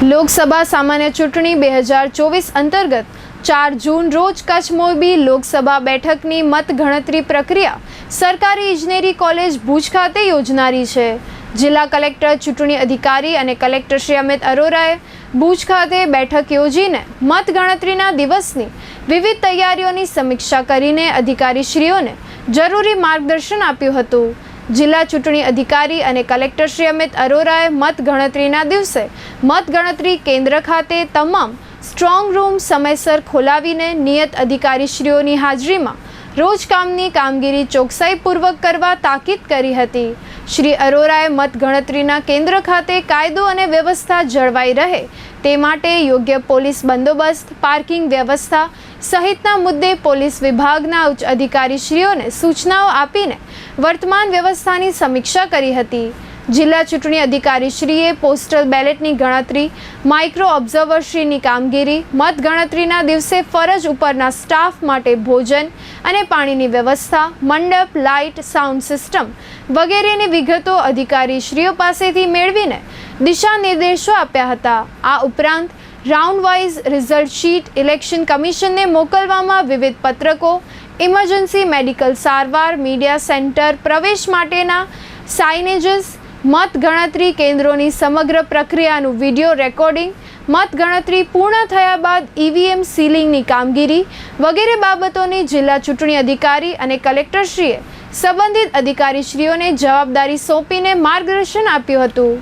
લોકસભા સામાન્ય ચૂંટણી બે હજાર ચોવીસ અંતર્ગત ચાર જૂન રોજ કચ્છ મોરબી લોકસભા બેઠકની મતગણતરી પ્રક્રિયા સરકારી ઇજનેરી કોલેજ ભુજ ખાતે યોજનારી છે. જિલ્લા કલેક્ટર, ચૂંટણી અધિકારી અને કલેક્ટર શ્રી અમિત અરોરાએ ભુજ ખાતે બેઠક યોજીને મતગણતરીના દિવસની વિવિધ તૈયારીઓની સમીક્ષા કરીને અધિકારીશ્રીઓને જરૂરી માર્ગદર્શન આપ્યું હતું. જિલ્લા ચૂંટણી અધિકારી અને કલેક્ટર શ્રી અમિત અરોરાએ મતગણતરીના દિવસે મતગણતરી કેન્દ્ર ખાતે તમામ સ્ટ્રોંગ રૂમ સમયસર ખોલાવીને નિયત અધિકારીશ્રીઓની હાજરીમાં રોજકામની કામગીરી ચોકસાઈપૂર્વક કરવા તાકીદ કરી હતી. શ્રી અરોરાએ મતગણતરીના કેન્દ્ર ખાતે કાયદો અને વ્યવસ્થા જળવાઈ રહે તે માટે યોગ્ય પોલીસ બંદોબસ્ત, પાર્કિંગ વ્યવસ્થા સહિતના મુદ્દે પોલીસ વિભાગના ઉચ્ચ અધિકારીશ્રીઓને સૂચનાઓ આપીને વર્તમાન વ્યવસ્થાની સમીક્ષા કરી હતી. જિલ્લા ચૂંટણી અધિકારીશ્રીએ પોસ્ટલ બેલેટની ગણતરી, માઇક્રો ઓબ્ઝર્વરશ્રીની કામગીરી, મતગણતરીના દિવસે ફરજ ઉપરના સ્ટાફ માટે ભોજન અને પાણીની વ્યવસ્થા, મંડપ, લાઇટ, સાઉન્ડ સિસ્ટમ વગેરેની વિગતો અધિકારીશ્રીઓ પાસેથી મેળવીને દિશા નિર્દેશો આપ્યા હતા. આ ઉપરાંત round wise result sheet, election કમિશનને મોકલવામાં વિવિધ પત્રકો ઇમરજન્સી મેડિકલ સારવાર મીડિયા સેન્ટર પ્રવેશ માટેના સાઇનેજીસ, મતગણતરી કેન્દ્રોની સમગ્ર પ્રક્રિયાનું વીડિયો રેકોર્ડિંગ, મતગણતરી પૂર્ણ થયા બાદ ઈવીએમ સીલિંગની કામગીરી વગેરે બાબતોની જિલ્લા ચૂંટણી અધિકારી અને કલેક્ટરશ્રીએ સંબંધિત અધિકારીશ્રીઓને જવાબદારી સોંપીને માર્ગદર્શન આપ્યું હતું.